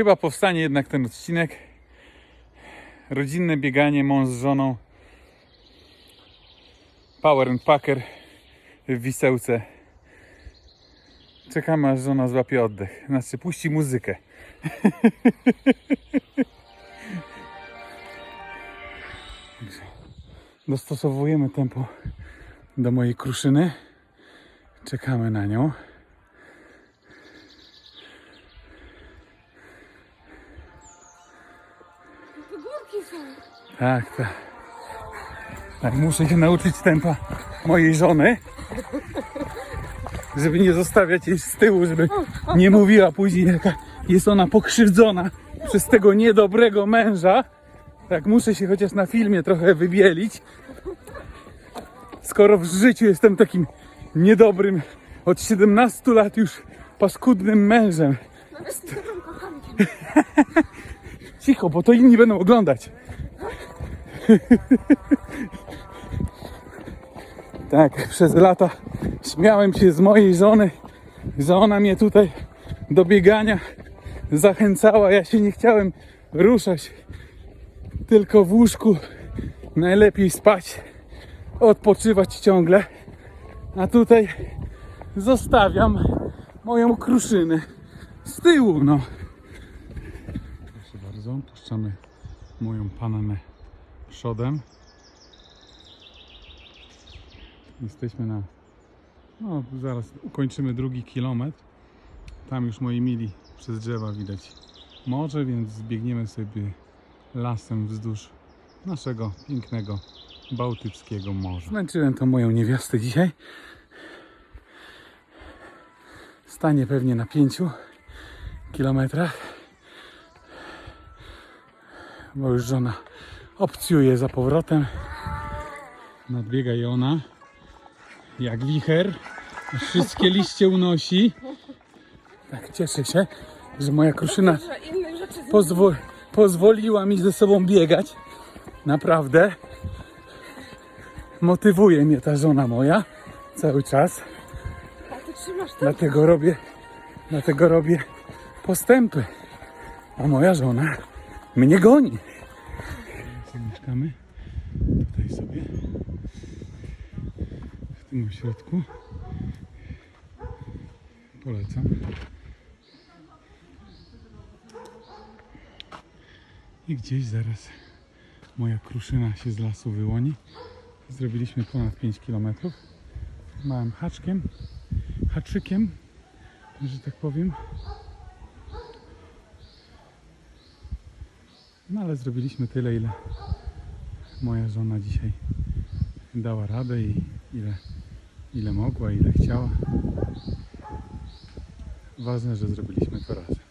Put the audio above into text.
Chyba powstanie jednak ten odcinek. Rodzinne bieganie, mąż z żoną. Power and Packer w Wisełce. Czekamy aż żona złapie oddech. Znaczy puści muzykę. Dostosowujemy tempo do mojej kruszyny. Czekamy na nią. Górki są. Tak, tak. Tak, muszę się nauczyć tempa mojej żony. Żeby nie zostawiać jej z tyłu, żeby nie mówiła później, jaka jest ona pokrzywdzona przez tego niedobrego męża. Tak, muszę się chociaż na filmie trochę wybielić. Skoro w życiu jestem takim niedobrym, od 17 lat już paskudnym mężem. Tobą kocham cię. Cicho, bo to inni będą oglądać. tak, przez lata śmiałem się z mojej żony, że ona mnie tutaj do biegania zachęcała. Ja się nie chciałem ruszać, tylko w łóżku najlepiej spać, odpoczywać ciągle. A tutaj zostawiam moją kruszynę z tyłu, no. Proszę bardzo, puszczamy moją panamę przodem. Jesteśmy na. No, zaraz ukończymy drugi kilometr. Tam już moi mili przez drzewa widać morze, więc zbiegniemy sobie lasem wzdłuż naszego pięknego Bałtyckiego Morza. Zmęczyłem tą moją niewiastę dzisiaj. Stanie pewnie na pięciu kilometrach bo już żona obcjuje za powrotem. Nadbiega i ona jak wicher. Wszystkie liście unosi. Tak, cieszę się, że moja kruszyna pozwo- pozwoliła mi ze sobą biegać. Naprawdę. Motywuje mnie ta żona moja cały czas. Dlatego robię, dlatego robię postępy. A moja żona mnie goni. Mieszkamy tutaj sobie w tym ośrodku. Polecam. I gdzieś zaraz moja kruszyna się z lasu wyłoni. Zrobiliśmy ponad 5 km. Małym haczkiem, haczykiem, że tak powiem. No ale zrobiliśmy tyle, ile moja żona dzisiaj dała radę i ile, ile mogła, ile chciała. Ważne, że zrobiliśmy to razem.